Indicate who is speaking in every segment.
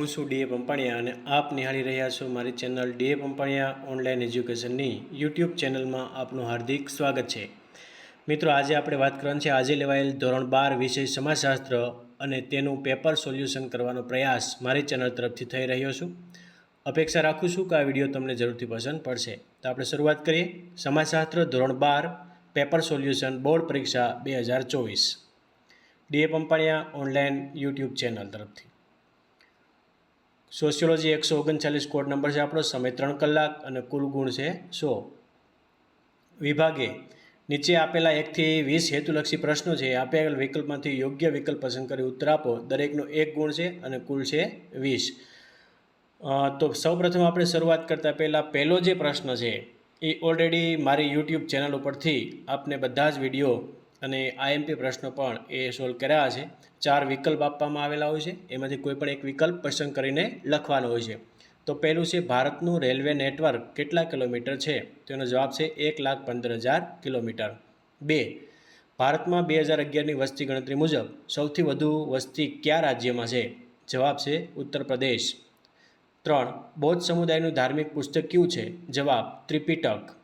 Speaker 1: હું છું ડીએ પંપાણિયા અને આપ નિહાળી રહ્યા છો મારી ચેનલ ડીએ પંપાણિયા ઓનલાઈન એજ્યુકેશનની યુટ્યુબ ચેનલમાં આપનું હાર્દિક સ્વાગત છે. મિત્રો, આજે આપણે વાત કરવાની છે આજે લેવાયેલ ધોરણ બાર વિષય સમાજશાસ્ત્ર અને તેનું પેપર સોલ્યુશન કરવાનો પ્રયાસ મારી ચેનલ તરફથી થઈ રહ્યો છું. અપેક્ષા રાખું છું કે આ વીડિયો તમને જરૂરથી પસંદ પડશે. તો આપણે શરૂઆત કરીએ. સમાજશાસ્ત્ર ધોરણ બાર, પેપર સોલ્યુશન બોર્ડ પરીક્ષા બે હજાર ચોવીસ. DA Pampaniya online YouTube channel તરફથી. સોશિયોલોજી એકસો ઓગણચાલીસ કોડ નંબર છે આપણો, સમય ત્રણ કલાક અને કુલ ગુણ છે સો. વિભાગે નીચે આપેલા એકથી વીસ હેતુલક્ષી પ્રશ્નો છે. આપેલ વિકલ્પમાંથી યોગ્ય વિકલ્પ પસંદ કરી ઉત્તર આપો. દરેકનો એક ગુણ છે અને કુલ છે વીસ. તો સૌપ્રથમ આપણે શરૂઆત કરતાં પહેલાં પહેલો જે પ્રશ્ન છે, એ ઓલરેડી મારી યુટ્યુબ ચેનલ ઉપરથી આપને બધા જ વીડિયો અને આઈએમપી પ્રશ્નો પણ એ સોલ્વ કર્યા છે. ચાર વિકલ્પ આપવામાં આવેલા હોય છે. એમાંથી કોઈ પણ એક વિકલ્પ પસંદ કરીને લખવાનો હોય છે. તો પહેલું છે ભારતનું રેલવે નેટવર્ક કેટલા કિલોમીટર છે? તેનો જવાબ છે એક લાખ પંદર હજાર કિલોમીટર. બે, ભારતમાં બે હજાર અગિયારની વસ્તી ગણતરી મુજબ સૌથી વધુ વસ્તી કયા રાજ્યમાં છે? જવાબ છે ઉત્તર પ્રદેશ. ત્રણ, બૌદ્ધ સમુદાયનું ધાર્મિક પુસ્તક કયું છે? જવાબ ત્રિપિટક.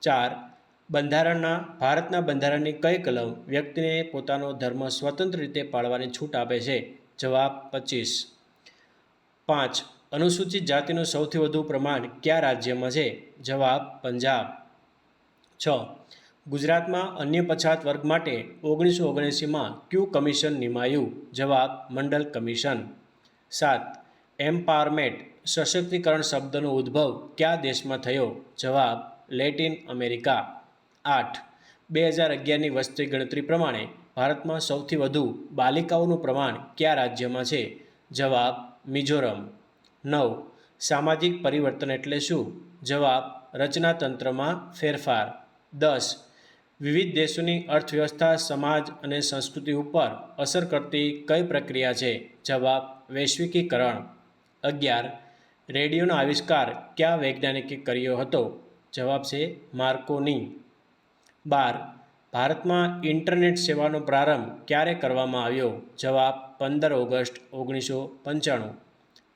Speaker 1: ચાર બંધારણના, ભારતના બંધારણની કઈ કલમ વ્યક્તિને પોતાનો ધર્મ સ્વતંત્ર રીતે પાળવાની છૂટ આપે છે? જવાબ પચીસ. પાંચ. અનુસૂચિત જાતિનું સૌથી વધુ પ્રમાણ કયા રાજ્યમાં છે? જવાબ પંજાબ. છ. ગુજરાતમાં અન્ય પછાત વર્ગ માટે ઓગણીસો ઓગણએંસીમાં ક્યુ કમિશન નિમાયું? જવાબ મંડલ કમિશન. સાત. એમ્પાવરમેન્ટ, સશક્તિકરણ શબ્દનો ઉદ્ભવ કયા દેશમાં થયો? જવાબ લેટિન અમેરિકા. આઠ. બે હજાર અગિયારની વસ્તી ગણતરી પ્રમાણે ભારતમાં સૌથી વધુ બાલિકાઓનું પ્રમાણ કયા રાજ્યમાં છે? જવાબ, મિઝોરમ. નવ. સામાજિક પરિવર્તન એટલે શું? જવાબ, રચનાતંત્રમાં ફેરફાર. દસ. વિવિધ દેશોની અર્થવ્યવસ્થા, સમાજ અને સંસ્કૃતિ ઉપર અસર કરતી કઈ પ્રક્રિયા છે? જવાબ, વૈશ્વિકીકરણ. અગિયાર. રેડિયોનો આવિષ્કાર કયા વૈજ્ઞાનિકે કર્યો હતો? જવાબ છે, માર્કોની. બાર. ભારતમાં ઇન્ટરનેટ સેવાનો પ્રારંભ ક્યારે કરવામાં આવ્યો? જવાબ, પંદર ઓગસ્ટ, ઓગણીસો પંચાણું.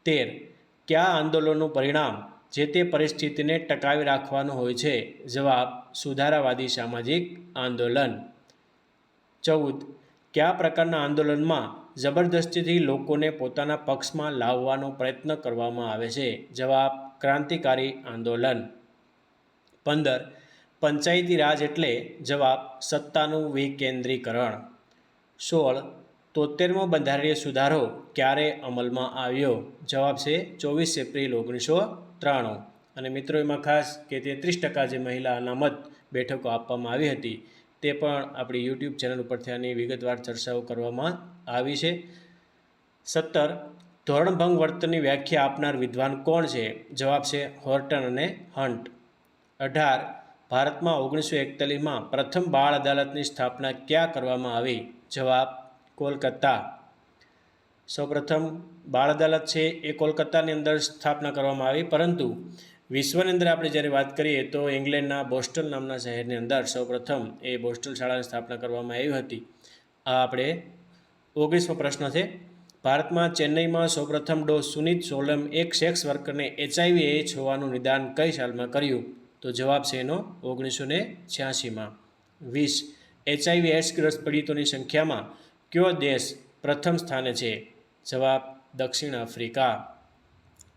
Speaker 1: તેર. કયા આંદોલનનું પરિણામ જે તે પરિસ્થિતિને ટકાવી રાખવાનું હોય છે? જવાબ, સુધારાવાદી સામાજિક આંદોલન. ચૌદ. કયા પ્રકારના આંદોલનમાં જબરદસ્તીથી લોકોને પોતાના પક્ષમાં લાવવાનો પ્રયત્ન કરવામાં આવે છે? જવાબ, ક્રાંતિકારી આંદોલન. પંદર. પંચાયતી રાજ એટલે જવાબ સત્તાનું વિકેન્દ્રીકરણ. સોળ, તોતેરમો બંધારણીય સુધારો ક્યારે અમલમાં આવ્યો? જવાબ છે ચોવીસ એપ્રિલ ઓગણીસો ત્રાણું. અને મિત્રો, એમાં ખાસ કે તેત્રીસ ટકા જે મહિલા અનામત બેઠકો આપવામાં આવી હતી, તે પણ આપણી યુટ્યુબ ચેનલ ઉપરથી આની વિગતવાર ચર્ચાઓ કરવામાં આવી છે. સત્તર ધોરણભંગ વર્તનની વ્યાખ્યા આપનાર વિદ્વાન કોણ છે? જવાબ છે હોર્ટન અને હન્ટ અઢાર ભારતમાં ઓગણીસો એકતાલીસમાં પ્રથમ બાળ અદાલતની સ્થાપના ક્યાં કરવામાં આવી? જવાબ, કોલકાતા. સૌપ્રથમ, બાળ અદાલત છે એ કોલકાતાની અંદર સ્થાપના કરવામાં આવી, પરંતુ વિશ્વની અંદર આપણે જ્યારે વાત કરીએ તો ઇંગ્લેન્ડના બોસ્ટલ નામના શહેરની અંદર સૌપ્રથમ એ બોસ્ટલ શાળાની સ્થાપના કરવામાં આવી હતી. આ આપણે ઓગણીસમો પ્રશ્ન છે. ભારતમાં ચેન્નઈમાં સૌપ્રથમ ડો સુનિત સોલમ એક સેક્સ વર્કરને એચઆઈવી એચ હોવાનું નિદાન કઈ સાલમાં કર્યું? તો જવાબ છે એનો ઓગણીસો ને છ્યાસીમાં. વીસ એચઆઈવી એડ્સગ્રસ્ત પીડિતોની સંખ્યામાં કયો દેશ પ્રથમ સ્થાને છે? જવાબ, દક્ષિણ આફ્રિકા.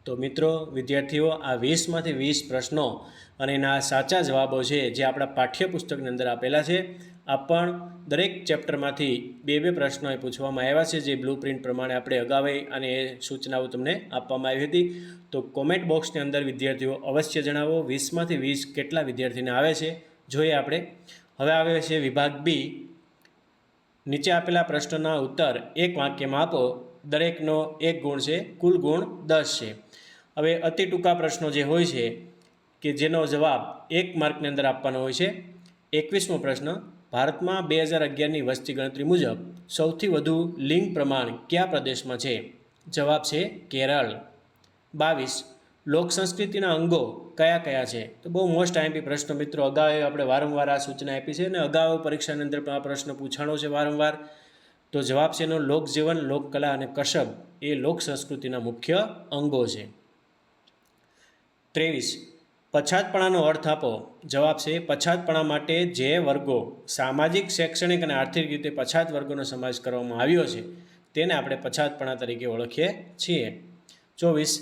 Speaker 1: તો મિત્રો, વિદ્યાર્થીઓ, આ વીસમાંથી વીસ પ્રશ્નો અને એના સાચા જવાબો છે જે આપણા પાઠ્યપુસ્તકની અંદર આપેલા છે. આ પણ દરેક ચેપ્ટરમાંથી બે બે પ્રશ્નો એ પૂછવામાં આવ્યા છે, જે બ્લુ પ્રિન્ટ પ્રમાણે આપણે અગાઉ અને એ સૂચનાઓ તમને આપવામાં આવી હતી. તો કોમેન્ટ બોક્સની અંદર વિદ્યાર્થીઓ અવશ્ય જણાવો, વીસમાંથી વીસ કેટલા વિદ્યાર્થીને આવે છે, જોઈએ આપણે. હવે આવે છે વિભાગ બી. નીચે આપેલા પ્રશ્નોના ઉત્તર એક વાક્યમાં આપો. દરેકનો એક ગુણ છે, કુલ ગુણ દસ છે. હવે અતિ ટૂંકા પ્રશ્નો જે હોય છે કે જેનો જવાબ એક માર્કની અંદર આપવાનો હોય છે, એકવીસમો પ્રશ્ન, ભારતમાં બે હજાર અગિયારની વસ્તી ગણતરી મુજબ સૌથી વધુ લિંગ પ્રમાણ કયા પ્રદેશમાં છે? જવાબ છે કેરળ. બાવીસ, લોક સંસ્કૃતિના અંગો કયા કયા છે? તો બહુ મોસ્ટ આઈમ્પી પ્રશ્નો મિત્રો, અગાઉ આપણે વારંવાર આ સૂચના આપી છે અને અગાઉ પરીક્ષાની અંદર પણ આ પ્રશ્ન પૂછાણો છે વારંવાર. તો જવાબ છે એનો લોકજીવન, લોકકલા અને કસબ એ લોક સંસ્કૃતિના મુખ્ય અંગો છે. ત્રેવીસ, પછાતપણાનો અર્થ આપો. જવાબ છે પછાતપણા માટે જે વર્ગો સામાજિક, શૈક્ષણિક અને આર્થિક રીતે પછાત વર્ગોનો સમાવેશ કરવામાં આવ્યો છે, તેને આપણે પછાતપણા તરીકે ઓળખીએ છીએ. ચોવીસ,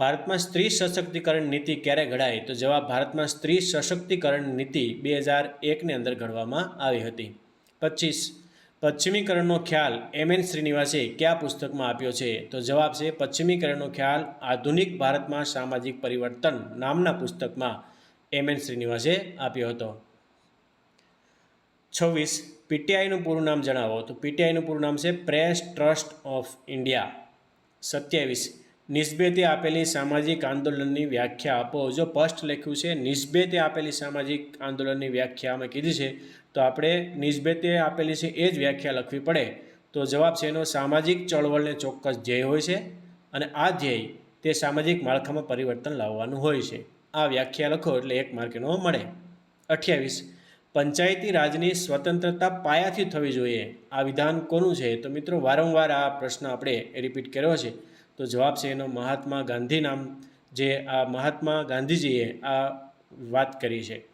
Speaker 1: ભારતમાં સ્ત્રી સશક્તિકરણ નીતિ ક્યારે ઘડાઈ? તો જવાબ ભારતમાં સ્ત્રી સશક્તિકરણ નીતિ બે હજાર એકની અંદર ઘડવામાં આવી હતી. પચીસ પશ્ચિમીકરણનો ખ્યાલ એમ એન શ્રીનિવાસે કયા પુસ્તકમાં આપ્યો છે? તો જવાબ છે, પશ્ચિમીકરણનો ખ્યાલ આધુનિક ભારતમાં સામાજિક પરિવર્તન નામના પુસ્તકમાં એમ એન શ્રીનિવાસે આપ્યો હતો. છવ્વીસ, પીટીઆઈનું પૂરું નામ જણાવો. તો પીટીઆઈનું પૂરું નામ છે, પ્રેસ ટ્રસ્ટ ઓફ ઇન્ડિયા. સત્યાવીસ નિસ્બેતે આપેલી સામાજિક આંદોલનની વ્યાખ્યા આપો. જો ફર્સ્ટ લખ્યું છે નિસ્બેતે આપેલી સામાજિક આંદોલનની વ્યાખ્યા અમે કીધી છે તો આપણે નિસ્બતે આપેલી છે એ જ વ્યાખ્યા લખવી પડે. તો જવાબ છે એનો સામાજિક ચળવળને ચોક્કસ ધ્યેય હોય છે અને આ ધ્યેય તે સામાજિક માળખામાં પરિવર્તન લાવવાનું હોય છે. આ વ્યાખ્યા લખો એટલે એક માર્ક એનો મળે. અઠ્યાવીસ. પંચાયતી રાજની સ્વતંત્રતા પાયાથી થવી જોઈએ. આ વિધાન કોનું છે? તો મિત્રો વારંવાર આ પ્રશ્ન આપણે રિપીટ કર્યો છે. તો જવાબ છે એનો મહાત્મા ગાંધી નામ, જે આ મહાત્મા ગાંધીજીએ આ વાત કરી છે.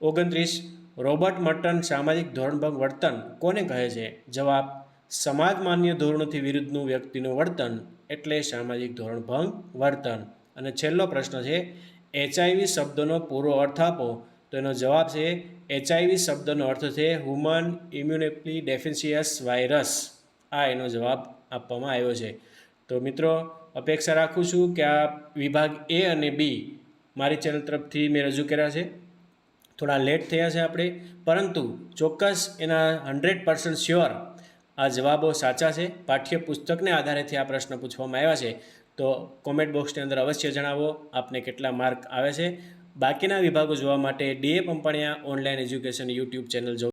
Speaker 1: ઓગણત્રીસ. રોબર્ટ મર્ટન સામાજિક ધોરણભંગ વર્તન કોને કહે છે? જવાબ, સમાજ માન્ય ધોરણોથી વિરુદ્ધનું વ્યક્તિનું વર્તન એટલે સામાજિક ધોરણભંગ વર્તન. અને છેલ્લો પ્રશ્ન છે, એચઆઈવી શબ્દનો પૂરો અર્થ આપો. તો એનો જવાબ છે, એચઆઈવી શબ્દનો અર્થ છે હ્યુમન ઇમ્યુનેપલી ડેફિશિયસ વાયરસ આ એનો જવાબ આપવામાં આવ્યો છે. તો મિત્રો, અપેક્ષા રાખું છું કે આ વિભાગ એ અને બી મારી ચેનલ તરફથી મેં રજૂ કર્યા છે. થોડા લેટ થયા છે આપણે. પરંતુ ચોક્કસ એના હંડ્રેડ પર્સન્ટ શ્યોર આ જવાબો સાચા છે. પાઠ્યપુસ્તકને આધારેથી આ પ્રશ્ન પૂછવામાં આવ્યા છે. તો કોમેન્ટ બોક્સની અંદર અવશ્ય જણાવો આપને કેટલા માર્ક આવે છે. બાકીના વિભાગો જોવા માટે DA Pampaniya online education YouTube channel જો